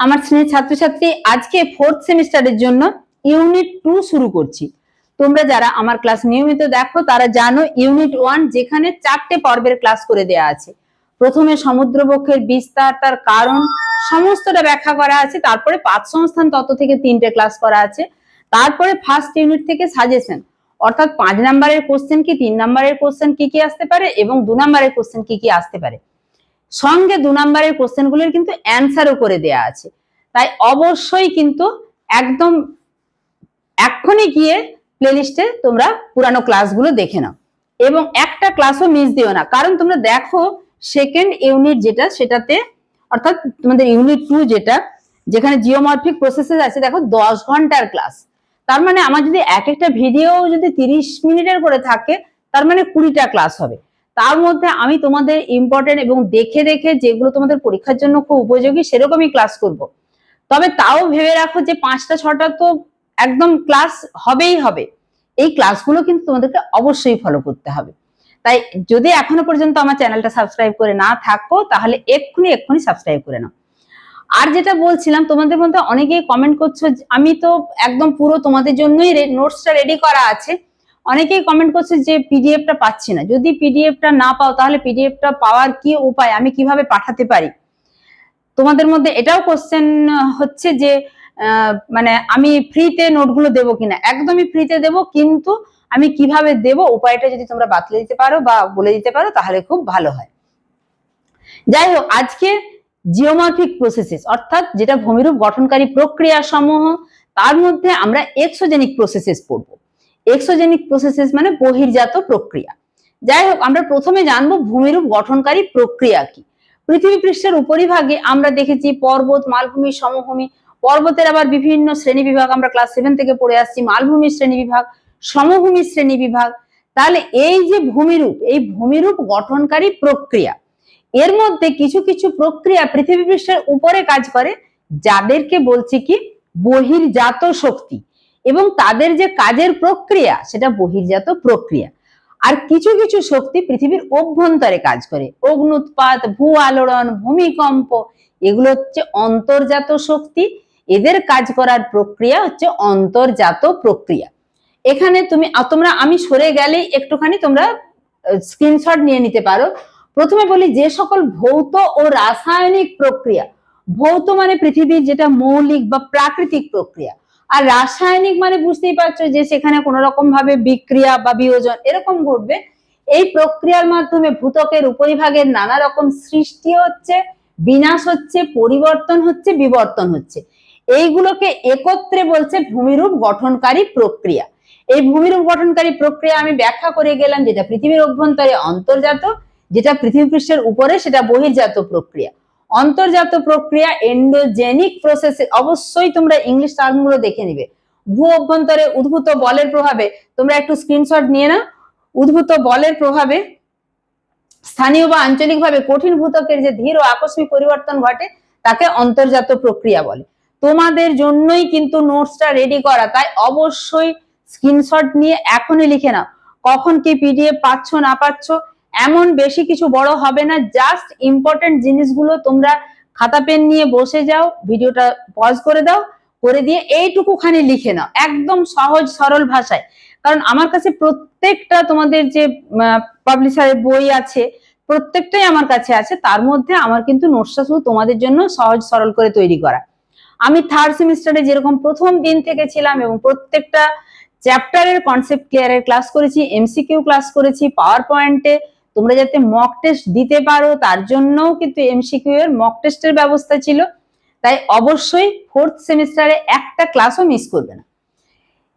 আমার শ্রেণির ছাত্রছাত্রী, আজকে ফোর্থ সেমিস্টারের জন্য ইউনিট টু শুরু করছি। তোমরা যারা আমার ক্লাস নিয়মিত দেখো, তারা জানো ইউনিট ওয়ান যেখানে চারটে পর্বের ক্লাস করে দেয়া আছে। প্রথমে সমুদ্রবক্ষের বিস্তার, তার কারণ, সমস্তটা ব্যাখ্যা করা আছে। তারপরে পাঁচ সংস্থান তত্ত্ব থেকে তিনটে ক্লাস করা আছে। তারপরে ফার্স্ট ইউনিট থেকে সাজেশন অর্থাৎ পাঁচ নাম্বারের কোশ্চেন কি, তিন নাম্বারের কোশ্চেন কি কি আসতে পারে, এবং দু নাম্বারের কোশ্চেন কি কি আসতে পারে। সঙ্গে দু নাম্বারের কোশ্চেনগুলোর কিন্তু অ্যান্সারও করে দেয়া আছে। তাই অবশ্যই কিন্তু একদম এক্ষুনি গিয়ে প্লেলিস্টে তোমরা পুরানো ক্লাসগুলো দেখে নাও। এবং একটা ক্লাসও মিস দিও না। কারণ তোমরা দেখো সেকেন্ড ইউনিট যেটা, সেটাতে অর্থাৎ তোমাদের ইউনিট টু যেটা, যেখানে জিওমরফিক প্রসেসেস আছে, দেখো দশ ঘণ্টার ক্লাস তার মানে আমার যদি এক একটা ভিডিও যদি তিরিশ মিনিটের করে থাকে, তার মানে কুড়িটা ক্লাস হবে। তার মধ্যে আমি তোমাদের ইম্পর্টেন্ট এবং দেখে দেখে যেগুলো তোমাদের পরীক্ষার জন্য খুব উপযোগী সেরকমই ক্লাস করব। তবে তাও ভেবে রাখো যে পাঁচটা, ছটা তো একদম ক্লাস হবেই হবে। এই ক্লাসগুলো কিন্তু তোমাদেরকে অবশ্যই ফলো করতে হবে। তাই যদি এখনও পর্যন্ত আমার চ্যানেলটা সাবস্ক্রাইব করে না থাকো, তাহলে এক্ষুনি এক্ষুনি সাবস্ক্রাইব করে নাও। আর যেটা বলছিলাম, তোমাদের মধ্যে অনেকেই কমেন্ট করছ আমি তো একদম পুরো তোমাদের জন্যই নোটসটা রেডি করা আছে। অনেকেই কমেন্ট করছে যে পিডিএফটা পাচ্ছি না। যদি পিডিএফটা না পাও, তাহলে পিডিএফটা পাওয়ার কি উপায়? আমি কীভাবে পাঠাতে পারি? তোমাদের মধ্যে এটাও কোশ্চেন হচ্ছে যে মানে আমি ফ্রিতে নোটগুলো দেবো কিনা? একদমই ফ্রিতে দেবো, কিন্তু আমি কীভাবে দেব? উপায়টা যদি তোমরা বাতলে দিতে পারো বা বলে দিতে পারো, তাহলে খুব ভালো হয়। যাই হোক, আজকে জিওমার্ফিক প্রসেসেস অর্থাৎ যেটা ভূমিরূপ গঠনকারী প্রক্রিয়া সমূহ তার মধ্যে আমরা এক্সোজেনিক প্রসেসেস পড়ব। এক্সোজেনিক প্রসেসেস মানে বহির্জাত প্রক্রিয়া। যাই হোক, আমরা প্রথমে জানব ভূমিরূপ গঠনকারী প্রক্রিয়া কি। পৃথিবী পৃষ্ঠের উপরিভাগে আমরা দেখেছি পর্বত, মালভূমি, সমভূমি। পর্বতের আবার বিভিন্ন শ্রেণি বিভাগ, আমরা ক্লাস সেভেন থেকে পড়ে আসছি, মালভূমির শ্রেণি বিভাগ, সমভূমির শ্রেণি বিভাগ। তাহলে এই যে ভূমিরূপ, এই ভূমিরূপ গঠনকারী প্রক্রিয়া, এর মধ্যে কিছু কিছু প্রক্রিয়া পৃথিবী পৃষ্ঠের উপরে কাজ করে, যাদেরকে বলছি কি? বহির্জাত শক্তি। এবং তাদের যে কাজের প্রক্রিয়া, সেটা বহির্জাত প্রক্রিয়া। আর কিছু কিছু শক্তি পৃথিবীর অভ্যন্তরে কাজ করে। অগ্নুৎপাত, ভূ আলোড়ন, ভূমিকম্প, এগুলো হচ্ছে অন্তর্জাত শক্তি। এদের কাজ করার প্রক্রিয়া হচ্ছে অন্তর্জাত প্রক্রিয়া। এখানে তুমি তোমরা, আমি সরে গেলেই একটুখানি তোমরা স্ক্রিনশট নিয়ে নিতে পারো। প্রথমে বলি, যে সকল ভৌত ও রাসায়নিক প্রক্রিয়া, ভৌত মানে পৃথিবীর যেটা মৌলিক বা প্রাকৃতিক প্রক্রিয়া আর রাসায়নিক মানে বুঝতেই পারছ যে সেখানে কোনো রকম ভাবে বিক্রিয়া বা বিয়োজন এরকম ঘটবে। এই প্রক্রিয়ার মাধ্যমে ভূতকের উপরিভাগের নানা রকম সৃষ্টি হচ্ছে, বিনাশ হচ্ছে, পরিবর্তন হচ্ছে, বিবর্তন হচ্ছে। এইগুলোকে একত্রে বলছে ভূমিরূপ গঠনকারী প্রক্রিয়া। এই ভূমিরূপ গঠনকারী প্রক্রিয়া আমি ব্যাখ্যা করে গেলাম যেটা পৃথিবীর অভ্যন্তরে অন্তর্জাত, যেটা পৃথিবী পৃষ্ঠের উপরে সেটা বহির্জাত প্রক্রিয়া। অন্তর্জাত প্রক্রিয়া এন্ডোজেনিক প্রসেস অবশ্যই তোমরা ইংলিশ টার্মগুলো দেখে নিবে। ভূ অভ্যন্তরে উদ্ভূত বলের প্রভাবে তোমরা একটু স্ক্রিনশট নিয়ে নাও। উদ্ভূত বলের প্রভাবে স্থানীয় বা আঞ্চলিকভাবে কঠিন ভূতকের যে ধীর ও আকস্মিক পরিবর্তন ঘটে, তাকে অন্তর্জাত প্রক্রিয়া বলে। তোমাদের জন্যই কিন্তু নোটসটা রেডি করা, তাই অবশ্যই স্ক্রিনশট নিয়ে এখনই লিখে নাও। কখন কি পিডিএফ পাচ্ছ, না পাচ্ছ এমন বেশি কিছু বড় হবে না জাস্ট ইম্পর্টেন্ট জিনিসগুলো তোমরা খাতা পেন নিয়ে বসে যাও, ভিডিওটা পজ করে দাও, করে দিয়ে এইটুকুখানি লিখে নাও, একদম সহজ সরল ভাষায়। কারণ আমার কাছে প্রত্যেকটা তোমাদের যে পাবলিশারের বই আছে, প্রত্যেকটাই আমার কাছে আছে, তার মধ্যে আমার কিন্তু নোটসটা শুধু তোমাদের জন্য সহজ সরল করে তৈরি করা। আমি থার্ড সেমিস্টারে যেরকম প্রথম দিন থেকে ছিলাম এবং প্রত্যেকটা চ্যাপ্টারের কনসেপ্ট ক্লিয়ারের ক্লাস করেছি এমসিকিউ ক্লাস করেছি পাওয়ার পয়েন্টে তোমরা যাতে মক টেস্ট দিতে পারো, তার জন্যও কিন্তু এমসিকিউ এর মক টেস্টের ব্যবস্থা ছিল। তাই অবশ্যই ফোর্থ সেমিস্টারে একটা ক্লাসও মিস করবে না।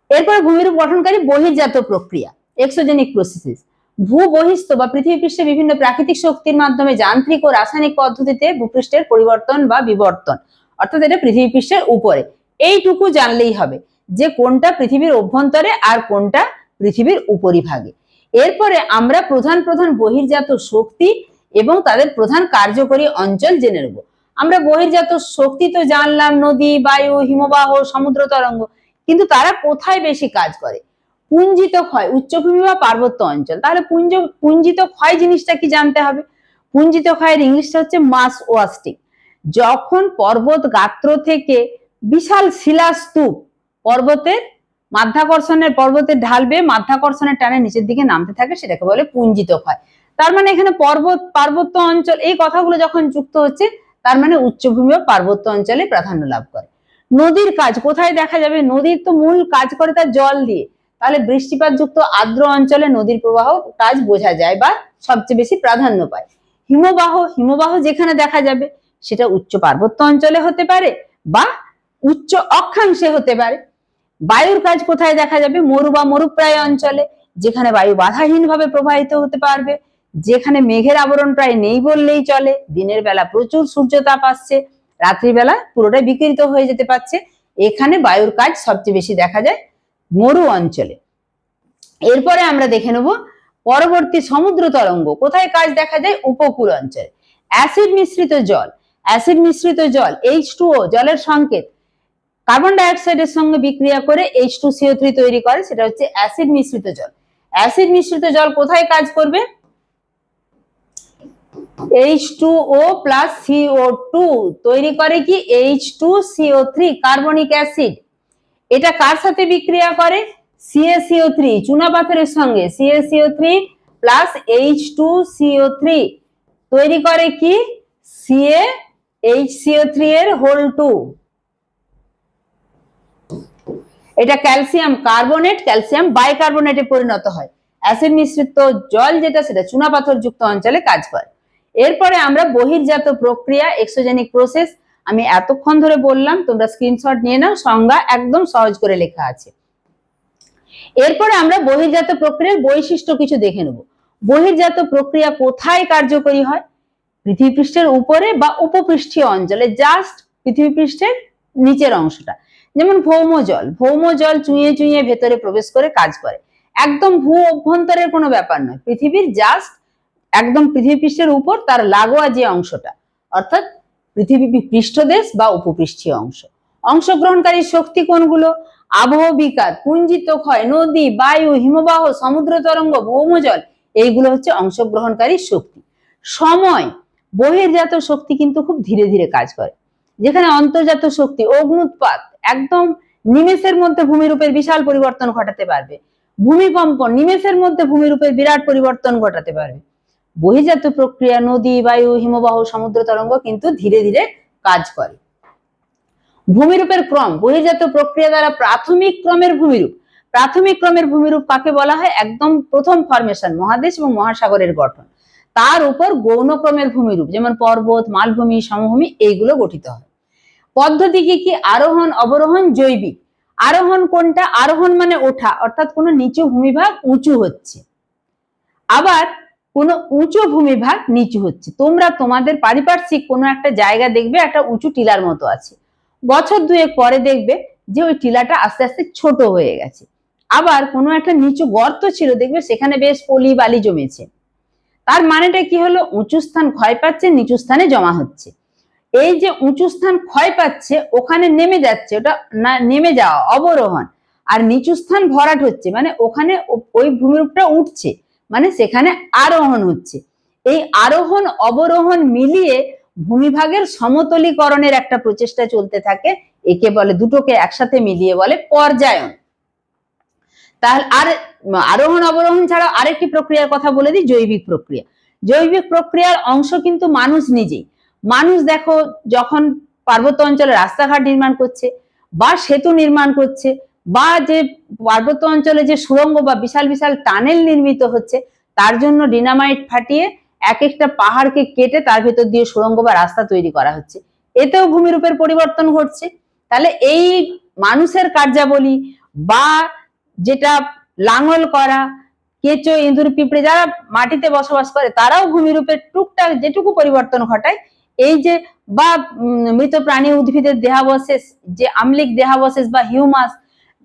এরপরে ভূমিরূপ গঠনকারী বহির্জাত প্রক্রিয়া এক্সোজেনিক প্রসেসেস ভূ বহিস্থ বা পৃথিবী পৃষ্ঠে বিভিন্ন প্রাকৃতিক শক্তির মাধ্যমে যান্ত্রিক ও রাসায়নিক পদ্ধতিতে ভূপৃষ্ঠের পরিবর্তন বা বিবর্তন, অর্থাৎ এটা পৃথিবী পৃষ্ঠের উপরে। এইটুকু জানলেই হবে যে কোনটা পৃথিবীর অভ্যন্তরে আর কোনটা পৃথিবীর উপরিভাগে। এরপরে আমরা প্রধান প্রধান বহির্জাত শক্তি এবং তাদের প্রধান কার্যকরী অঞ্চল জেনে নেব। আমরা বহির্জাত শক্তি তো জানলাম, নদী, বায়ু, হিমবাহ, সমুদ্র, তরঙ্গ। কিন্তু তারা কোথায় বেশি কাজ করে? পুঞ্জিত ক্ষয়, উচ্চভূমি বা পার্বত্য অঞ্চল। তাহলে পুঞ্জ, পুঞ্জিত ক্ষয় জিনিসটা কি জানতে হবে? পুঞ্জিত ক্ষয়ের ইংলিশটা হচ্ছে মাস ওয়াস্টিং যখন পর্বত গাত্র থেকে বিশাল শিলাস্তূপ পর্বতের মাধ্যাকর্ষণের পর্বতের ঢালবে, মাধ্যাকর্ষণের টানে নিচের দিকে নামতে থাকে, সেটাকে বলে পুঞ্জিত ক্ষয়। তার মানে এখানে পর্বত, পার্বত্য অঞ্চল, এই কথাগুলো যখন যুক্ত হচ্ছে, তার মানে উচ্চভূমি ও পার্বত্য অঞ্চলে প্রাধান্য লাভ করে। নদীর কাজ, কোথায় দেখা যাবে? নদীর তো মূল কাজ করে তার জল দিয়ে। তাহলে বৃষ্টিপাত যুক্ত আর্দ্র অঞ্চলে নদীর প্রবাহ কাজ বোঝা যায় বা সবচেয়ে বেশি প্রাধান্য পায়। হিমবাহ হিমবাহ যেখানে দেখা যাবে, সেটা উচ্চ পার্বত্য অঞ্চলে হতে পারে বা উচ্চ অক্ষাংশে হতে পারে। বায়ুর কাজ কোথায় দেখা যাবে? মরু বা মরুপ্রায় অঞ্চলে, যেখানে বায়ু বাধাহীনভাবে প্রবাহিত হতে পারবে, যেখানে মেঘের আবরণ প্রায় নেই বললেই চলে, দিনের বেলা প্রচুর সূর্যতাপ আসছে রাত্রিবেলা পুরোটাই বিকৃত হয়ে যেতে পারছে। এখানে বায়ুর কাজ সবচেয়ে বেশি দেখা যায় মরু অঞ্চলে। এরপরে আমরা দেখে নেব পরবর্তী সমুদ্র তরঙ্গ। কোথায় কাজ দেখা যায়? উপকূল অঞ্চলে। অ্যাসিড মিশ্রিত জল। অ্যাসিড মিশ্রিত জল এইচ জলের সংকেত। কার্বন ডাইঅক্সাইডের সঙ্গে বিক্রিয়া করে এইচ টু সিও থ্রি তৈরি করে, সেটা হচ্ছে অ্যাসিড মিশ্রিত জল। অ্যাসিড মিশ্রিত জল কোথায় কাজ করবে? H two O plus CO two তৈরি করে কি? H two CO three carbonic acid এটা কার সাথে বিক্রিয়া করে? সিএসিও থ্রি চুনা পাথরের সঙ্গে। CACO three plus H two CO three তৈরি করে কি? সিএ এইচ সিও থ্রি এর হোল টু এটা ক্যালসিয়াম কার্বনেট, ক্যালসিয়াম বাইকার্বনেটে পরিণত হয়। অ্যাসিড মিশ্রিত জল যেটা, সেটা চুনা পাথর যুক্ত অঞ্চলে কাজ করে। এরপরে আমরা বহির্জাত প্রক্রিয়া এক্সোজেনিক প্রসেস আমি এতক্ষণ ধরে বললাম, তোমরা স্ক্রিনশট নিয়ে নাও, সংজ্ঞা একদম সহজ করে লেখা আছে। এরপরে আমরা বহির্জাত প্রক্রিয়ার বৈশিষ্ট্য কিছু দেখে নেব। বহির্জাত প্রক্রিয়া কোথায় কার্যকরী হয়? পৃথিবী পৃষ্ঠের উপরে বা উপপৃষ্ঠীয় অঞ্চলে জাস্ট পৃথিবী পৃষ্ঠের নিচের অংশটা। যেমন ভৌম জল ভৌম জল চুইয়ে চুইয়ে ভেতরে প্রবেশ করে কাজ করে। একদম ভূ অভ্যন্তরের কোনো ব্যাপার নয়। পৃথিবীর জাস্ট একদম পৃথিবী পৃষ্ঠের উপর তার লাগোয়া যে অংশটা, অর্থাৎ পৃথিবী পৃষ্ঠদেশ বা উপপৃষ্ঠীয় অংশ। অংশগ্রহণকারী শক্তি কোনগুলো? আবহ বিকার পুঞ্জিত ক্ষয়, নদী, বায়ু, হিমবাহ, সমুদ্র তরঙ্গ ভৌমজল এইগুলো হচ্ছে অংশগ্রহণকারী শক্তি। সময়, বহির্জাত শক্তি কিন্তু খুব ধীরে ধীরে কাজ করে। যেখানে অন্তর্জাত শক্তি, অগ্নুৎপাত একদম নিমেষের মধ্যে ভূমিরূপের বিশাল পরিবর্তন ঘটাতে পারবে। ভূমিকম্প নিমেষের মধ্যে ভূমিরূপের বিরাট পরিবর্তন ঘটাতে পারবে। বহির্জাত প্রক্রিয়া, নদী, বায়ু, হিমবাহ, সমুদ্র তরঙ্গ কিন্তু ধীরে ধীরে কাজ করে। ভূমিরূপের ক্রম, বহির্জাত প্রক্রিয়া দ্বারা প্রাথমিক ক্রমের ভূমিরূপ। প্রাথমিক ক্রমের ভূমিরূপ কাকে বলা হয়? একদম প্রথম ফরমেশন মহাদেশ এবং মহাসাগরের গঠন। তার উপর গৌণ ক্রমের ভূমিরূপ, যেমন পর্বত, মালভূমি, সমভূমি, এইগুলো গঠিত হয়। পদ্ধতি কি কি আরোহণ, অবরোহণ, জৈবিক? আরোহণ কোনটা? আরোহণ মানে ওঠা, অর্থাৎ কোনো নিচু ভূমিভাগ উঁচু হচ্ছে। আবার কোনো উঁচু ভূমিভাগ নিচু হচ্ছে। তোমরা তোমাদের পারিপার্শ্বিক কোনো একটা জায়গা দেখবে, একটা উঁচু টিলার মতো আছে। বছর দুয়েক পরে দেখবে যে ওই টিলাটা আস্তে আস্তে ছোট হয়ে গেছে। আবার কোনো একটা নিচু গর্ত ছিল, দেখবে সেখানে বেশ পলি বালি জমেছে। তার মানেটা কি হলো? উঁচু স্থান ক্ষয় পাচ্ছে, নিচু স্থানে জমা হচ্ছে। এই যে উঁচু স্থান ক্ষয় পাচ্ছে, ওখানে নেমে যাচ্ছে, ওটা না, নেমে যাওয়া, অবরোহণ। আর নিচু স্থান ভরাট হচ্ছে মানে ওখানে ওই ভূমিরূপটা উঠছে মানে সেখানে আরোহণ হচ্ছে। এই আরোহণ, অবরোহণ মিলিয়ে ভূমিভাগের সমতলীকরণের একটা প্রচেষ্টা চলতে থাকে, একে বলে, দুটোকে একসাথে মিলিয়ে বলে পর্যায়ন। তাহলে আর, আরোহণ, অবরোহণ ছাড়া আরেকটি প্রক্রিয়ার কথা বলে দিই, জৈবিক প্রক্রিয়া। জৈবিক প্রক্রিয়ার অংশ কিন্তু মানুষ নিজেই। মানুষ দেখো যখন পার্বত্য অঞ্চলে রাস্তাঘাট নির্মাণ করছে, বা সেতু নির্মাণ করছে, বা যে পার্বত্য অঞ্চলে যে সুড়ঙ্গ বা বিশাল বিশাল টানেল নির্মিত হচ্ছে, তার জন্য ডিনামাইট ফাটিয়ে এক একটা পাহাড়কে কেটে তার ভেতর দিয়ে সুড়ঙ্গ বা রাস্তা তৈরি করা হচ্ছে। এতেও ভূমিরূপের পরিবর্তন ঘটছে। তাহলে এই মানুষের কার্যাবলী বা যেটা লাঙল করা, কেঁচো, ইঁদুর, পিঁপড়ে যারা মাটিতে বসবাস করে, তারাও ভূমিরূপের টুকটাক যেটুকু পরিবর্তন ঘটায় এই যে বা মৃত প্রাণী উদ্ভিদের দেহাবশেষ, যে আম্লিক দেহাবশেষ বা হিউমাস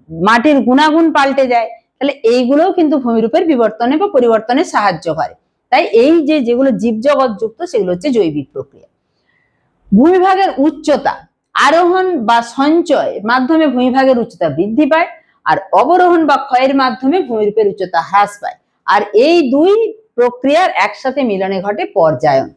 মাটির গুণাগুণ পাল্টে যায়, তাহলে এইগুলোও কিন্তু ভূমিরূপের বিবর্তনে বা পরিবর্তনে সাহায্য করে। তাই এই যে যেগুলো জীবজগৎ যুক্ত, সেগুলো হচ্ছে জৈবিক প্রক্রিয়া। ভূমিভাগের উচ্চতা, আরোহণ বা সঞ্চয় মাধ্যমে ভূমিভাগের উচ্চতা বৃদ্ধি পায়, আর অবরোহণ বা ক্ষয়ের মাধ্যমে ভূমিরূপের উচ্চতা হ্রাস পায়। আর এই দুই প্রক্রিয়ার একসাথে মিলনে ঘটে পর্যায়ন।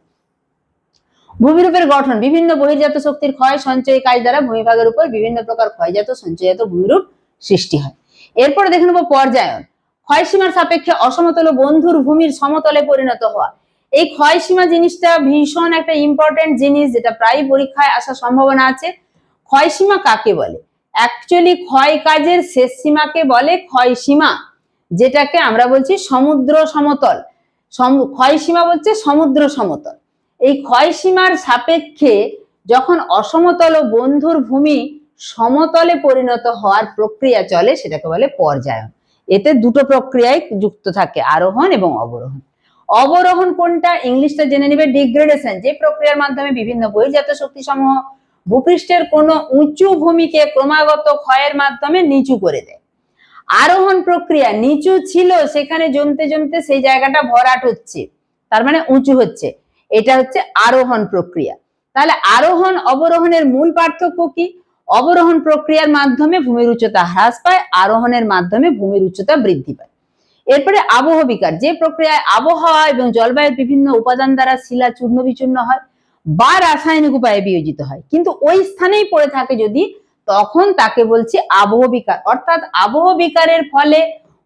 ভূমিরূপের গঠন, বিভিন্ন বহির্জাত শক্তির ক্ষয় সঞ্চয় কাজ দ্বারা ভূমিভাগের উপর বিভিন্ন প্রকার ক্ষয়জাত সঞ্চয়জাত ভূমিরূপ সৃষ্টি হয়। এরপরে দেখে নেব পর্যায়ন। ক্ষয়সীমার সাপেক্ষে অসমতল বন্ধুর ভূমির সমতলে পরিণত হওয়া। এই ক্ষয়সীমা জিনিসটা ভীষণ একটা ইম্পর্টেন্ট জিনিস, যেটা প্রায় পরীক্ষায় আসার সম্ভাবনা আছে। ক্ষয়সীমা কাকে বলে? অ্যাকচুয়ালি ক্ষয় কাজের শেষ সীমাকে বলে ক্ষয়সীমা, যেটাকে আমরা বলছি সমুদ্র সমতল। সম- ক্ষয়সীমা বলছে সমুদ্র সমতল। এই ক্ষয়সীমার সাপেক্ষে যখন অসমতল বন্ধুর ভূমি সমতলে পরিণত হওয়ার প্রক্রিয়া চলে, সেটাকে বলে পর্যায়ন। এতে দুটো প্রক্রিয়ায় যুক্ত থাকে, আরোহণ এবং অবরোহণ। অবরোহণ কোনটা? ইংলিশটা জেনে নেবে, ডিগ্রেডেশন। যে প্রক্রিয়ার মাধ্যমে বিভিন্ন বহির্জাত শক্তি সমূহ ভূপৃষ্ঠের কোনো উঁচু ভূমিকে ক্রমাগত ক্ষয়ের মাধ্যমে নিচু করে দেয়। আরোহণ প্রক্রিয়া নিচু ছিল, সেখানে জমতে জমতে সেই জায়গাটা ভরাট হচ্ছে, তার মানে উঁচু হচ্ছে। এটা হচ্ছে আরোহণ প্রক্রিয়া। তাহলে আরোহণ অবরোহণের মূল পার্থক্য কি? অবরোহণ প্রক্রিয়ার মাধ্যমে ভূমির উচ্চতা হ্রাস পায়, আরোহণের মাধ্যমে ভূমির উচ্চতা বৃদ্ধি পায়। এরপরে আবহ বিকার, যে প্রক্রিয়ায় আবহাওয়া এবং জলবায়ুর বিভিন্ন উপাদান দ্বারা শিলা চূর্ণ বিচূর্ণ হয় বা রাসায়নিক উপায়ে বিয়োজিত হয়। কিন্তু ওই স্থানেই পড়ে থাকে যদি, তখন তাকে বলছি আবহ বিকার। অর্থাৎ আবহ বিকারের ফলে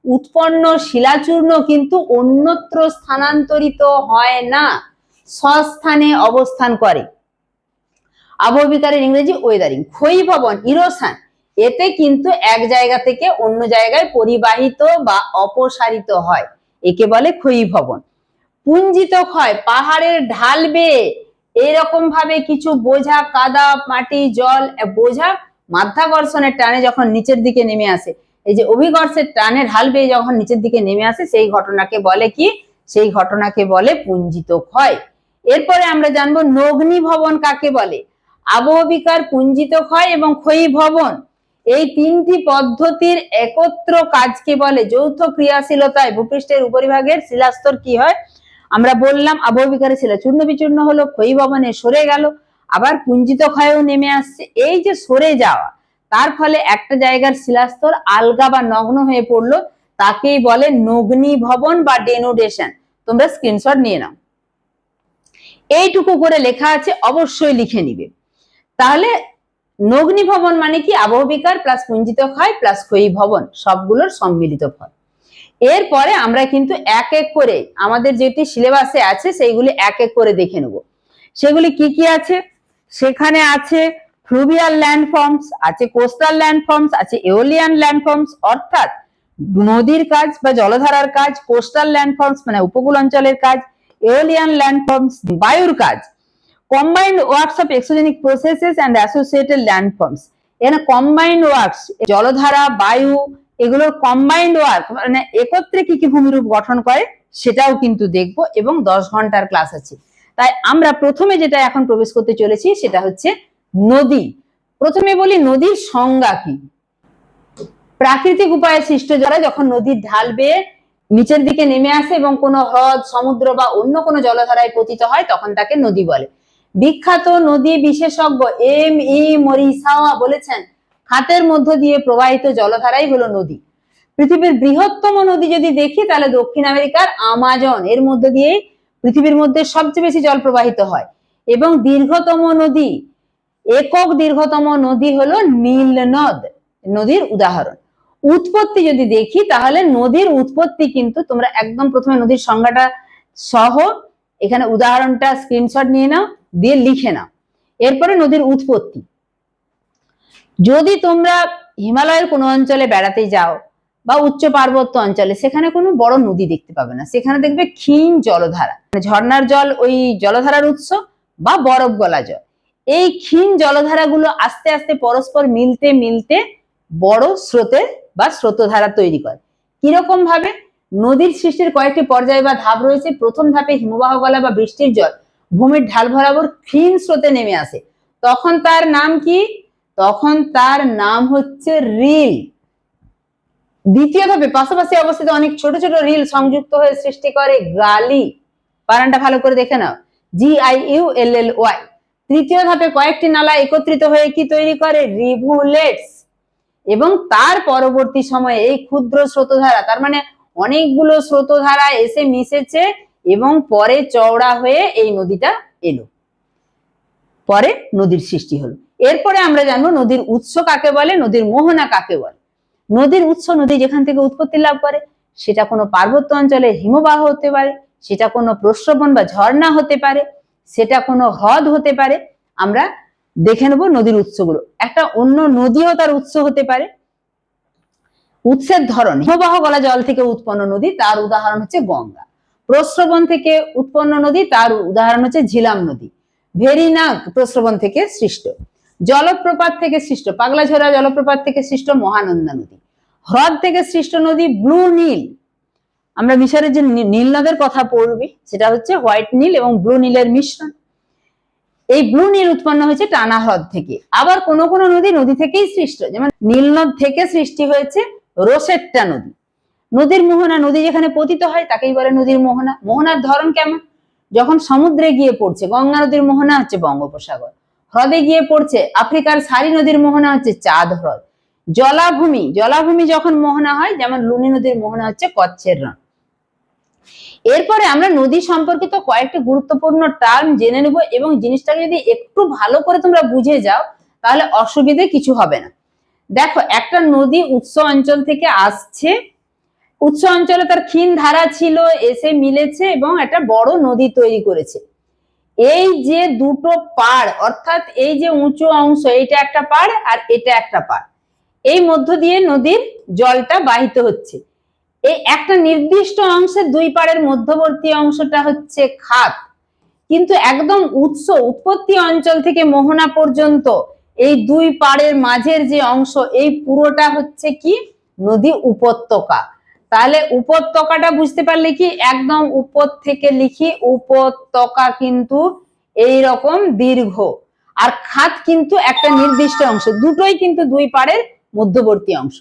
উৎপন্ন শিলাচূর্ণ কিন্তু অন্যত্র স্থানান্তরিত হয় না। স্বস্থানে অবস্থান করে। আবহ বিকারের ইংরেজি ওয়েদারিং ক্ষয়ীভবন ইরোসান এতে কিন্তু এক জায়গা থেকে অন্য জায়গায় পরিবাহিত বা অপসারিত হয়, একে বলে ক্ষয়ীভবন। পুঞ্জিত ক্ষয়, পাহাড়ের ঢাল বেয়ে এরকম ভাবে কিছু বোঝা, কাদা, মাটি, জল বোঝা মাধ্যাকর্ষণের টানে যখন নিচের দিকে নেমে আসে, এই যে অভিকর্ষের টানে ঢাল বেয়ে যখন নিচের দিকে নেমে আসে, সেই ঘটনাকে বলে কি? সেই ঘটনাকে বলে পুঞ্জিত ক্ষয়। এরপরে আমরা জানব নগ্নি ভবন কাকে বলে? আবহবিকার পুঞ্জিত ক্ষয় এবং ক্ষয়ী ভবন। এই তিনটি পদ্ধতির একত্র কাজকে বলে যৌথ ক্রিয়াশীলতায় ভূপৃষ্ঠের উপরিভাগের শিলাস্তর কি হয়? আমরা বললাম আবহবিকারে শিলা চূর্ণ বিচূর্ণ হলো, ক্ষয়ী ভবনে সরে গেল, আবার পুঞ্জিত ক্ষয়েও নেমে আসছে। এই যে সরে যাওয়া, তার ফলে একটা জায়গার শিলাস্তর আলগা বা নগ্ন হয়ে পড়ল, তাকেই বলে নগ্নি ভবন বা ডেনোডেশন। তোমরা স্ক্রিনশট নিয়ে নাও। এইটুকু করে লেখা আছে, অবশ্যই লিখে নিবে। তাহলে নগ্নি ভবন মানে কি? আবহবিকার প্লাস পুঞ্জিত ক্ষয় প্লাস ক্ষয়ী ভবন, সবগুলোর সম্মিলিত ফল। এরপরে আমরা কিন্তু এক এক করে আমাদের যেটি সিলেবাসে আছে, সেইগুলি এক এক করে দেখে নেব। সেগুলি কি কি আছে? সেখানে আছে ফ্লুভিয়াল ল্যান্ডফর্মস, আছে কোস্টাল ল্যান্ডফর্মস, আছে এওলিয়ান ল্যান্ডফর্মস, অর্থাৎ নদীর কাজ বা জলধারার কাজ, কোস্টাল ল্যান্ডফর্মস মানে উপকূল অঞ্চলের কাজ এওলিয়ান ল্যান্ডফর্মস বায়ুর কাজ combined works of exogenic processes and associated landforms এখানে কম্বাইন্ড ওয়ার্কস জলধারা, বায়ু এগুলোর কম্বাইন্ড ওয়ার্ক মানে একত্রে কি কি ভূমিরূপ গঠন করে সেটাও কিন্তু দেখব এবং দশ ঘণ্টার ক্লাস আছে। তাই আমরা প্রথমে যেটা এখন প্রবেশ করতে চলেছি সেটা হচ্ছে নদী। প্রথমে বলি নদীর সংজ্ঞা কি? প্রাকৃতিক উপায়ে সৃষ্ট জলে যখন নদীর ঢাল বেয়ে নিচের দিকে নেমে আসে এবং কোনো হ্রদ, সমুদ্র বা অন্য কোনো জলধারায় পতিত হয়, তখন তাকে নদী বলে। বিখ্যাত নদী বিশেষজ্ঞ এম ই মরিসাওয়া বলেছেন, খাতের মধ্য দিয়ে প্রবাহিত জলধারাই হলো নদী। পৃথিবীর বৃহত্তম নদী যদি দেখি, তাহলে দক্ষিণ আমেরিকার আমাজন, এর মধ্য দিয়েই পৃথিবীর মধ্যে সবচেয়ে বেশি জল প্রবাহিত হয়। এবং দীর্ঘতম নদী, একক দীর্ঘতম নদী হলো নীল নদ। নদীর উদাহরণ। উৎপত্তি যদি দেখি, তাহলে নদীর উৎপত্তি কিন্তু তোমরা একদম প্রথমে নদীর সংজ্ঞাটা সহ এখানে উদাহরণটা স্ক্রিনশট নিয়ে নাও, দিয়ে লিখে নাও। এরপরে নদীর উৎপত্তি। যদি তোমরা হিমালয়ের কোনো অঞ্চলে বেড়াতে যাও বা উচ্চ পার্বত্য অঞ্চলে, সেখানে কোনো বড় নদী দেখতে পাবে না। সেখানে দেখবে ক্ষীণ জলধারা। মানে ঝর্ণার জল ওই জলধারার উৎস বা বরফ গলা জল। এই ক্ষীণ জলধারাগুলো আস্তে আস্তে পরস্পর মিলতে মিলতে বড় স্রোতের বা স্রোতধারা তৈরি করে। কীরকম ভাবে? নদীর সৃষ্টির কয়েকটি পর্যায় বা ধাপ রয়েছে। প্রথম ধাপে হিমবাহ গলা বা বৃষ্টির জল। ভূমির ঢাল বরাবর ক্ষীণ স্রোতে নেমে আসে। তখন তার নাম কি? তখন তার নাম হচ্ছে রিল। দ্বিতীয় ধাপে পাশাপাশি অবস্থিত অনেক ছোট ছোট রিল সংযুক্ত হয়ে সৃষ্টি করে গালি। বানানটা ভালো করে দেখে নাও। G I U L L Y তৃতীয় ধাপে কয়েকটি নালা একত্রিত হয়ে কি তৈরি করে? রিভুলেটস এবং তার পরবর্তী সময়ে এই ক্ষুদ্র স্রোতধারা, তার মানে অনেকগুলো স্রোতধারা এসে মিশেছে এবং পরে চওড়া হয়ে এই নদীটা এলো। পরে নদীর সৃষ্টি হলো। এরপরে আমরা জানব নদীর উৎস কাকে বলে, নদীর মোহনা কাকে বলে। নদীর উৎস, নদী যেখান থেকে উৎপত্তি লাভ করে, সেটা কোনো পার্বত্য অঞ্চলে হিমবাহ হতে পারে, সেটা কোনো প্রশ্রবণ বা ঝর্ণা হতে পারে, সেটা কোনো হ্রদ হতে পারে। আমরা দেখে নেব নদীর উৎসগুলো। একটা অন্য নদীও তার উৎস হতে পারে। উৎসের ধরন, হিমবাহ গলা জল থেকে উৎপন্ন নদী, তার উদাহরণ হচ্ছে গঙ্গা। প্রস্রবণ থেকে উৎপন্ন নদী, তার উদাহরণ হচ্ছে ঝিলাম নদী। ভেরিনাগ প্রস্রবণ থেকে সৃষ্ট। জলপ্রপাত থেকে সৃষ্ট পাগলাঝোড়া জলপ্রপাত থেকে সৃষ্ট মহানন্দা নদী। হ্রদ থেকে সৃষ্ট নদী ব্লু নীল। আমরা মিশরের যে নীল নদের কথা পড়বি, সেটা হচ্ছে হোয়াইট নীল এবং ব্লু নীলের মিশ্রণ। এই ব্লু নীল উৎপন্ন হয়েছে টানা হ্রদ থেকে। আবার কোন কোন নদী নদী থেকেই সৃষ্ট। যেমন নীল নদ থেকে সৃষ্টি হয়েছে রোসেট্টা নদী। নদীর মোহনা, নদী যেখানে পতিত হয় তাকেই বলে নদীর মোহনা। মোহনার ধরন কেমন? যখন সমুদ্রে গিয়ে পড়ছে, গঙ্গা নদীর মোহনা হচ্ছে বঙ্গোপসাগর। হ্রদে গিয়ে পড়ছে আফ্রিকার সারি নদীর মোহনা হচ্ছে চাঁদ হ্রদ। জলাভূমি জলাভূমি যখন মোহনা হয়, যেমন লুনি নদীর মোহনা হচ্ছে কচ্ছের রণ এরপরে আমরা নদী সম্পর্কিত কয়েকটি গুরুত্বপূর্ণ টার্ম জেনে নেব এবং জিনিসটাকে যদি একটু ভালো করে তোমরা বুঝে যাও, তাহলে অসুবিধে কিছু হবে না। দেখো, একটা নদী উৎস অঞ্চল থেকে আসছে। উৎস অঞ্চলে তার ক্ষীণ ধারা ছিল, এসে মিলেছে এবং একটা বড় নদী তৈরি করেছে। এই যে দুটো পাড়, অর্থাৎ এই যে উঁচু অংশ, এইটা একটা পাড় আর এটা একটা পাড়। এই মধ্য দিয়ে নদীর জলটা বাহিত হচ্ছে। এই একটা নির্দিষ্ট অংশের দুই পাড়ের মধ্যবর্তী অংশটা হচ্ছে খাত। কিন্তু একদম উৎস, উৎপত্তি অঞ্চল থেকে মোহনা পর্যন্ত এই দুই পাড়ের মাঝের যে অংশ, এই পুরোটা হচ্ছে কি? নদী উপত্যকা। তাহলে উপত্যকাটা বুঝতে পারলে কি? একদম উপর থেকে লিখি, উপত্যকা কিন্তু এই রকম দীর্ঘ। আর খাত কিন্তু একটা নির্দিষ্ট অংশ, দুটোই কিন্তু দুই পাড়ের মধ্যবর্তী অংশ।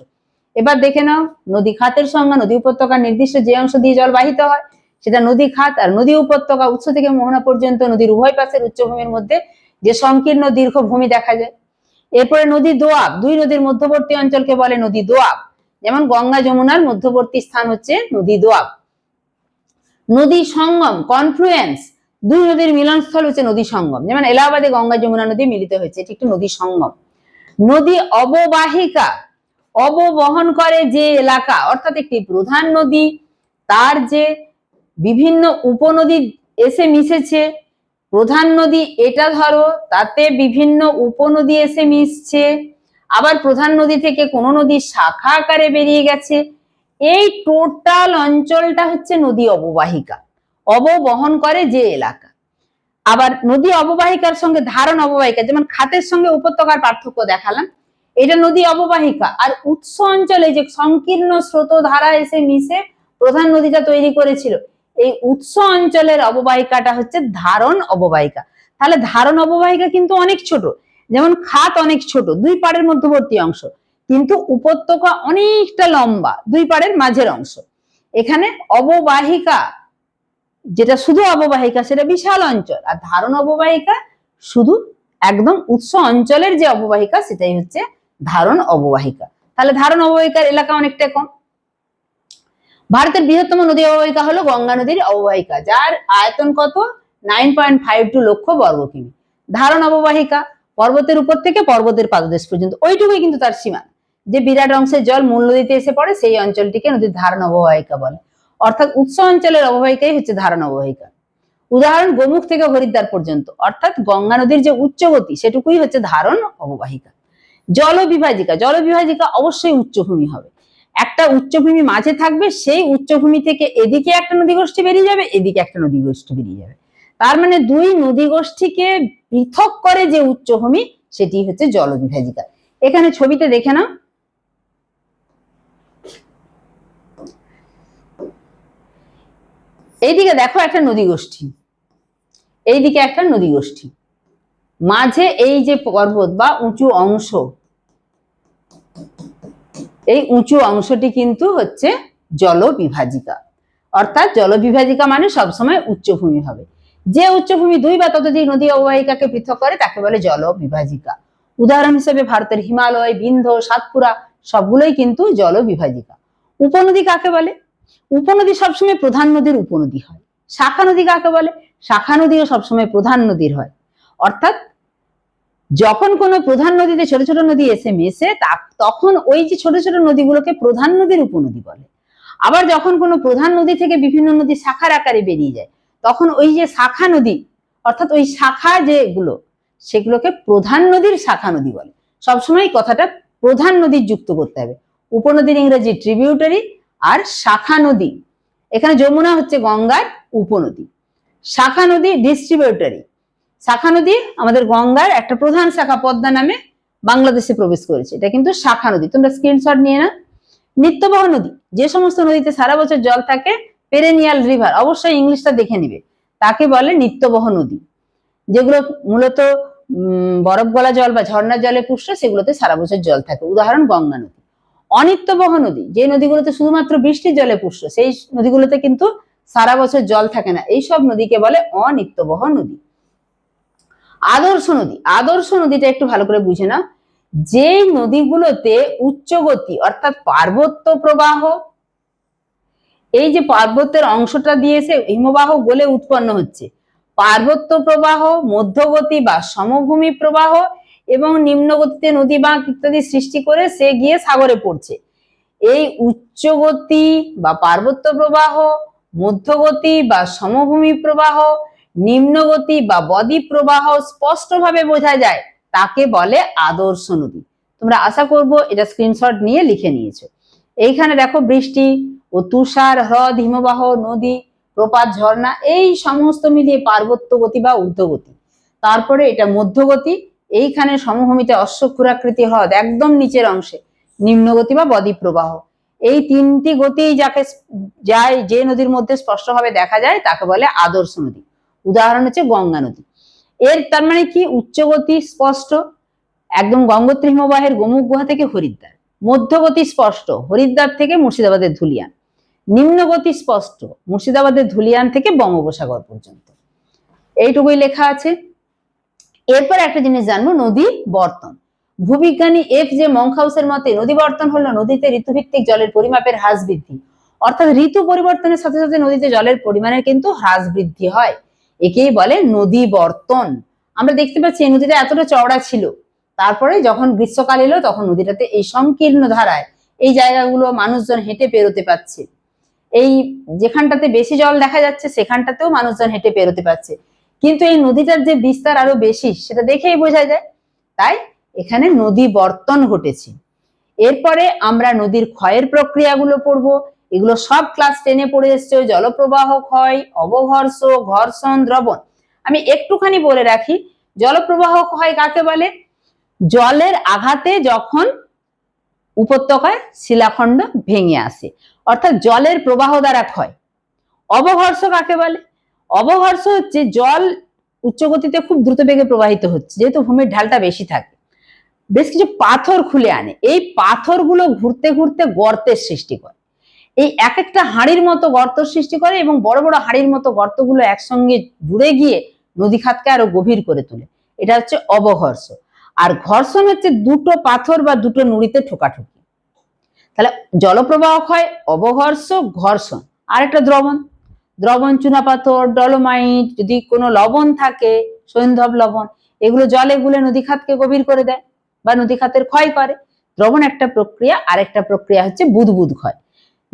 এবার দেখে নাও, নদী খাতের সংজ্ঞা, নদী উপত্যকা নির্দিষ্ট যে অংশ দিয়ে জল বাহিত হয়, সেটা নদী খাত আর নদী উপত্যকা উৎস থেকে মোহনা পর্যন্ত নদীর উভয় পাশের উচ্চভূমির মধ্যে যে সংকীর্ণ দীর্ঘ ভূমি দেখা যায়। এরপরে নদী দোয়াব, দুই নদীর মধ্যবর্তী অঞ্চলকে বলে নদী দোয়াব। যেমন গঙ্গা যমুনার মধ্যবর্তী স্থান হচ্ছে নদী দোয়াব। নদী সঙ্গম কনফ্লুয়েন্স দুই নদীর মিলনস্থল হচ্ছে নদী সঙ্গম। যেমন এলাহাবাদে গঙ্গা যমুনা নদী মিলিত হয়েছে, এটি একটি নদী সঙ্গম। নদী অববাহিকা অববহন করে যে এলাকা, অর্থাৎ একটি প্রধান নদী, তার যে বিভিন্ন উপনদী এসে মিশেছে, প্রধান নদী এটা ধরো, তাতে বিভিন্ন উপনদী এসে মিশছে, আবার প্রধান নদী থেকে কোন নদী শাখা আকারে বেরিয়ে গেছে। এই টোটাল অঞ্চলটা হচ্ছে নদী অববাহিকা, অববহন করে যে এলাকা। আবার নদী অববাহিকার সঙ্গে ধারণ অববাহিকা, যেমন খাতের সঙ্গে উপত্যকার পার্থক্য দেখালাম এটা নদী অববাহিকা। আর উৎস অঞ্চলে যে সংকীর্ণ স্রোত ধারা এসে মিশে প্রধান নদীটা তৈরি করেছিল, এই উৎস অঞ্চলের অববাহিকাটা হচ্ছে ধারণ অববাহিকা। তাহলে ধারণ অববাহিকা কিন্তু অনেক ছোট, যেমন খাত অনেক ছোট, দুই পাড়ের মধ্যবর্তী অংশ। কিন্তু উপত্যকা অনেকটা লম্বা, দুই পাড়ের মাঝের অংশ। এখানে অববাহিকা, যেটা শুধু অববাহিকা, সেটা বিশাল অঞ্চল। আর ধারণ অববাহিকা শুধু একদম উৎস অঞ্চলের যে অববাহিকা, সেটাই হচ্ছে ধারণ অববাহিকা। তাহলে ধারণ অববাহিকার এলাকা অনেকটা কম। ভারতের বৃহত্তম নদী অববাহিকা হলো গঙ্গা নদীর অববাহিকা, যার আয়তন কত? নাইন পয়েন্ট ফাইভ টু লক্ষ বর্গ কিমি। ধারণ অববাহিকা পর্বতের উপর থেকে পর্বতের পাদদেশ পর্যন্ত। ওইটুকুই কিন্তু তার সীমা। যে বিরাট অংশের জল মূল নদীতে এসে পড়ে, সেই অঞ্চলটিকে নদীর ধারণ অববাহিকা বলে। অর্থাৎ উৎস অঞ্চলের অববাহিকাই হচ্ছে ধারণ অববাহিকা। উদাহরণ, গোমুখ থেকে হরিদ্বার পর্যন্ত। অর্থাৎ গঙ্গা নদীর যে উচ্চগতি, সেটুকুই হচ্ছে ধারণ অববাহিকা। জল বিভাজিকা অবশ্যই উচ্চভূমি হবে। একটা উচ্চভূমি মাঝে থাকবে, সেই উচ্চভূমি থেকে এদিকে একটা নদী গোষ্ঠী বেরিয়ে যাবে, এদিকে একটা নদী গোষ্ঠী বেরিয়ে যাবে। তার মানে দুই নদী গোষ্ঠীকে পৃথক করে যে উচ্চভূমি, সেটি হচ্ছে জলবিভাজিকা। এখানে ছবিতে দেখে নাও। এইদিকে দেখো একটা নদী গোষ্ঠী এইদিকে একটা নদী গোষ্ঠী মাঝে এই যে পর্বত বা উঁচু অংশ এই উঁচু অংশটি কিন্তু হচ্ছে জলবিভাজিকা। অর্থাৎ জলবিভাজিকা মানে সবসময় উচ্চভূমি হবে। যে উচ্চভূমি দুই বা ততোধিক নদী অববাহিকাকে পৃথক করে তাকে বলে জলবিভাজিকা। উদাহরণ হিসেবে ভারতের হিমালয় বিন্ধ সাতপুরা সবগুলোই কিন্তু জলবিভাজিকা। উপনদী কাকে বলে? উপনদী সবসময় প্রধান নদীর উপনদী হয়। শাখা নদী কাকে বলে? শাখা নদীও সবসময় প্রধান নদীর হয়। অর্থাৎ যখন কোনো প্রধান নদীতে ছোট ছোট নদী এসে মেশে তখন ওই যে ছোট ছোট নদীগুলোকে প্রধান নদীর উপনদী বলে। আবার যখন কোনো প্রধান নদী থেকে বিভিন্ন নদী শাখার আকারে বেরিয়ে যায়, তখন ওই যে শাখা নদী, অর্থাৎ ওই শাখা যেগুলো, সেগুলোকে প্রধান নদীর শাখা নদী বলে। সবসময় কথাটা প্রধান নদীর যুক্ত করতে হবে। উপনদীর ইংরেজি ট্রিবিউটারি আর শাখা নদী। এখানে যমুনা হচ্ছে গঙ্গার উপনদী। শাখা নদী ডিস্ট্রিবিউটারি শাখা নদী আমাদের গঙ্গার একটা প্রধান শাখা পদ্মা নামে বাংলাদেশে প্রবেশ করেছে। এটা কিন্তু শাখা নদী। তোমরা স্ক্রিনশট নিয়ে না নিত্যবহ নদী। যে সমস্ত নদীতে সারা বছর জল থাকে পেরেনিয়াল রিভার অবশ্যই ইংলিশটা দেখে নিবে। তাকে বলে নিত্যবহ নদী। যেগুলো মূলত বরফ গলা জল বা ঝর্ণার জলে পুষ্ট, সেগুলোতে সারা বছর জল থাকে। উদাহরণ, গঙ্গা নদী। অনিত্যবহ নদী। যে নদীগুলোতে শুধুমাত্র বৃষ্টির জলে পুষ্ট, সেই নদীগুলোতে কিন্তু সারা বছর জল থাকে না। এই সব নদীকে বলে অনিত্যবহ নদী। আদর্শ নদী। আদর্শ নদীটা একটু ভালো করে বুঝে নাও। যেই নদীগুলোতে উচ্চ গতি অর্থাৎ পার্বত্য প্রবাহ, এই যে পার্বত্যের অংশটা দিয়েছে হিমবাহ গলে উৎপন্ন হচ্ছে, পার্বত্য প্রবাহ, মধ্যগতি বা সমভূমি প্রবাহ এবং নিম্নগতিতে নদী বাঁক ইত্যাদি সৃষ্টি করে সে গিয়ে সাগরে পড়ছে। এই উচ্চ গতি বা পার্বত্য প্রবাহ, মধ্যগতি বা সমভূমি প্রবাহ নিম্নগতি বা বদ্বীপ প্রবাহ স্পষ্টভাবে বোঝা যায়, তাকে বলে আদর্শ নদী। তোমরা আশা করব এটা স্ক্রিনশট নিয়ে লিখে নিয়েছো। এইখানে দেখো বৃষ্টি ও তুষার, হ্রদ, হিমবাহ, নদী, প্রপাত ঝর্ণা, এই সমস্ত মিলিয়ে পার্বত্য গতি বা ঊর্ধ্বগতি তারপরে এটা মধ্যগতি, এইখানে সমভূমিতে অশ্বক্ষুরাকৃতি হ্রদ একদম নিচের অংশে, নিম্নগতি বা বদ্বীপ প্রবাহ। এই তিনটি গতি যাকে যায় যে নদীর মধ্যে স্পষ্টভাবে দেখা যায়, তাকে বলে আদর্শ নদী। উদাহরণ হচ্ছে গঙ্গা নদী। এর তার মানে কি? উচ্চগতি স্পষ্ট, একদম গঙ্গোত্রী হিমবাহের গোমুখ গুহা থেকে হরিদ্বার। মধ্যগতি স্পষ্ট, হরিদ্বার থেকে মুর্শিদাবাদের ধুলিয়ান। নিম্নগতি স্পষ্ট, মুর্শিদাবাদের ধুলিয়ান থেকে বঙ্গোপসাগর পর্যন্ত। এইটুকুই লেখা আছে। এরপর একটা জিনিস জানব, নদী বর্তন। ভূবিজ্ঞানী এফ জে মংখাউসের মতে, নদী বর্তন হলো নদীতে ঋতুভিত্তিক জলের পরিমাপের হ্রাস বৃদ্ধি। অর্থাৎ ঋতু পরিবর্তনের সাথে সাথে নদীতে জলের পরিমাণের কিন্তু হ্রাস বৃদ্ধি হয়। একেই বলে নদী বর্তন। আমরা দেখতে পাচ্ছি এই নদীটা এতটা চওড়া ছিল। তারপরে যখন গ্রীষ্মকাল এলো, তখন নদীটাতে এই সংকীর্ণ ধারায় এই জায়গাগুলো মানুষজন হেঁটে পেরোতে পারছে। এই যেখানটাতে বেশি জল দেখা যাচ্ছে, সেখানটাতেও মানুষজন হেঁটে পেরোতে পারছে। কিন্তু এই নদীটার যে বিস্তার আরও বেশি, সেটা দেখেই বোঝা যায়। তাই এখানে নদী বর্তন ঘটেছে। এরপরে আমরা নদীর ক্ষয়ের প্রক্রিয়াগুলো পড়ব। এগুলো সব ক্লাস টেনে পড়ে এসছে জলপ্রবাহ ক্ষয় অবঘর্ষ, ঘর্ষণ, দ্রবণ। আমি একটুখানি বলে রাখি জলপ্রবাহ ক্ষয় কাকে বলে? জলের আঘাতে যখন উপত্যকায় শিলাখণ্ড ভেঙে আসে, অর্থাৎ জলের প্রবাহ দ্বারা ক্ষয়। অবঘর্ষ কাকে বলে? অবঘর্ষ হচ্ছে জল উচ্চ গতিতে খুব দ্রুত বেগে প্রবাহিত হচ্ছে, যেহেতু ভূমির ঢালটা বেশি থাকে। বেশ কিছু পাথর খুলে আনে। এই পাথরগুলো ঘুরতে ঘুরতে গর্তের সৃষ্টি করে। এই এক একটা হাঁড়ির মতো গর্ত সৃষ্টি করে এবং বড় বড় হাঁড়ির মতো গর্তগুলো একসঙ্গে জুড়ে গিয়ে নদী খাতকে আরও গভীর করে তোলে। এটা হচ্ছে অবঘর্ষ। আর ঘর্ষণ হচ্ছে দুটো পাথর বা দুটো নুড়িতে ঠোকাঠুকি। তাহলে জলপ্রবাহ হয় অবঘর্ষ ঘর্ষণ আর একটা দ্রবণ দ্রবণ চুনাপাথর ডলোমাইট, যদি কোনো লবণ থাকে সৈন্ধব লবণ, এগুলো জলে গুলে নদী খাতকে গভীর করে দেয় বা নদী খাতের ক্ষয় করে। দ্রবণ একটা প্রক্রিয়া, আরেকটা প্রক্রিয়া হচ্ছে বুদবুদ ক্ষয়।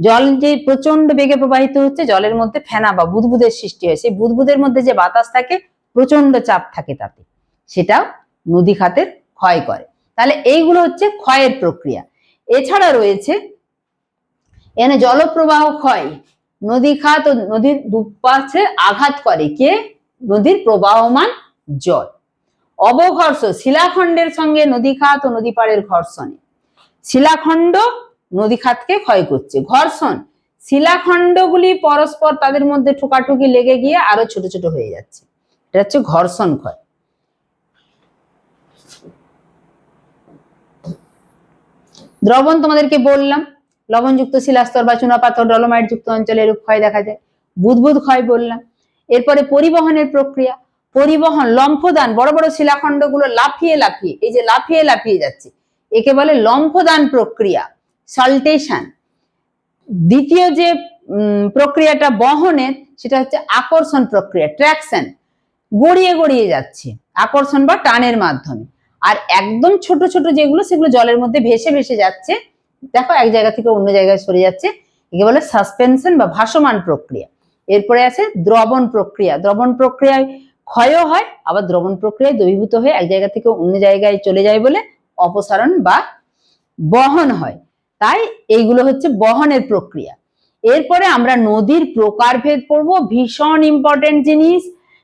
জল যে প্রচণ্ড বেগে প্রবাহিত হচ্ছে, জলের মধ্যে ফেনা বা বুদবুদের সৃষ্টি হয়। সেই বুদবুদের মধ্যে যে বাতাস থাকে প্রচণ্ড চাপ থাকে তাতে। সেটাও নদী খাতের ক্ষয় করে। তাহলে এইগুলো হচ্ছে ক্ষয়ের প্রক্রিয়া। এছাড়া রয়েছে, এখানে জলপ্রবাহ ক্ষয়। নদী খাত ও নদীর দুপাশে আঘাত করে কে? নদীর প্রবাহমান জল। অবঘর্ষ, শিলাখণ্ডের সঙ্গে নদী খাত ও নদী পাড়ের ঘর্ষণে। শিলাখণ্ড নদী খাতকে ক্ষয় করছে। ঘর্ষণ। শিলাখণ্ডগুলি পরস্পর তাদের মধ্যে ঠোকাঠুকি লেগে গিয়ে আরও ছোট ছোট হয়ে যাচ্ছে। এটা হচ্ছে ঘর্ষণ ক্ষয়। দ্রবণ তোমাদেরকে বললাম, লবণযুক্ত শিলাস্তর বা চুনাপাথর ডলোমাইট যুক্ত অঞ্চলে এরূপ ক্ষয় দেখা যায়। বুদবুদ ক্ষয় বললাম। এরপরে পরিবহনের প্রক্রিয়া। পরিবহন, লম্ফদান, বড় বড় শিলাখণ্ডগুলো লাফিয়ে লাফিয়ে, এই যে লাফিয়ে লাফিয়ে যাচ্ছে, একে বলে লম্ফদান প্রক্রিয়া। সল্টেশন। দ্বিতীয় যে প্রক্রিয়াটা বহনের সেটা হচ্ছে আকর্ষণ প্রক্রিয়া, ট্র্যাকশন। গড়িয়ে গড়িয়ে যাচ্ছে, আকর্ষণ বা টানের মাধ্যমে। আর একদম ছোট ছোট যেগুলো, সেগুলো জলের মধ্যে ভেসে ভেসে যাচ্ছে। দেখো, এক জায়গা থেকে অন্য জায়গায় সরে যাচ্ছে। একে বলে সাসপেনশন বা ভাসমান প্রক্রিয়া। এরপরে আছে দ্রবণ প্রক্রিয়া। দ্রবণ প্রক্রিয়ায় ক্ষয়ও হয়, আবার দ্রবণ প্রক্রিয়ায় দ্রবীভূত হয়ে এক জায়গা থেকে অন্য জায়গায় চলে যায় বলে অপসারণ বা বহন হয়। তাই এইগুলো হচ্ছে বহনের প্রক্রিয়া। এরপরে আমরা নদীর প্রকারভেদ পড়ব, ভীষণ ইম্পর্টেন্ট জিনিস।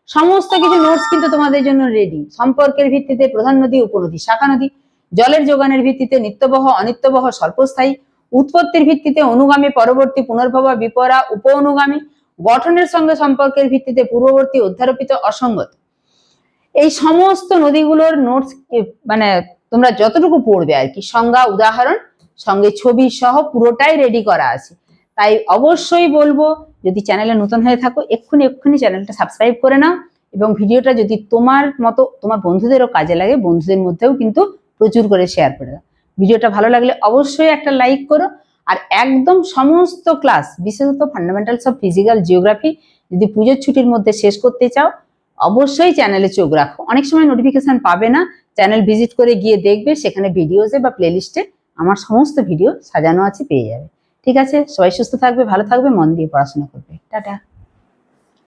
সমস্ত কিছু নোটস কিন্তু তোমাদের জন্য রেডি সম্পর্কের ভিত্তিতে প্রধান নদী, উপনদী, শাখা নদী, জলের যোগানের ভিত্তিতে নিত্যবহ, অনিত্যবহ, স্বল্পস্থায়ী, উৎপত্তির ভিত্তিতে অনুগামী, পরবর্তী পুনর্ভবা, বিপরা উপ অনুগামী গঠনের সঙ্গে সম্পর্কের ভিত্তিতে পূর্ববর্তী অধ্যারোপিত অসঙ্গত। এই সমস্ত নদীগুলোর নোটস মানে তোমরা যতটুকু পড়বে আর কি, সংজ্ঞা, উদাহরণ সঙ্গে ছবি সহ পুরোটাই রেডি করা আছে। তাই অবশ্যই বলব, যদি চ্যানেলে নতুন হয়ে থাকো, এক্ষুনি এক্ষুনি চ্যানেলটা সাবস্ক্রাইব করে নাও এবং ভিডিওটা যদি তোমার মতো, তোমার বন্ধুদেরও কাজে লাগে, বন্ধুদের মধ্যেও কিন্তু প্রচুর করে শেয়ার করে দাও। ভিডিওটা ভালো লাগলে অবশ্যই একটা লাইক করো। আর একদম সমস্ত ক্লাস বিশেষত ফান্ডামেন্টালস অফ ফিজিক্যাল জিওগ্রাফি যদি পুজোর ছুটির মধ্যে শেষ করতে চাও, অবশ্যই চ্যানেলে চোখ রাখো। অনেক সময় নোটিফিকেশন পাবে না চ্যানেল ভিজিট করে গিয়ে দেখবে, সেখানে ভিডিওসে বা প্লেলিস্টে আমার সমস্ত ভিডিও সাজানো আছে, পেয়ে যাবে। ঠিক আছে? সবাই সুস্থ থাকবে, ভালো থাকবে, মন দিয়ে পড়াশোনা করবে। টাটা।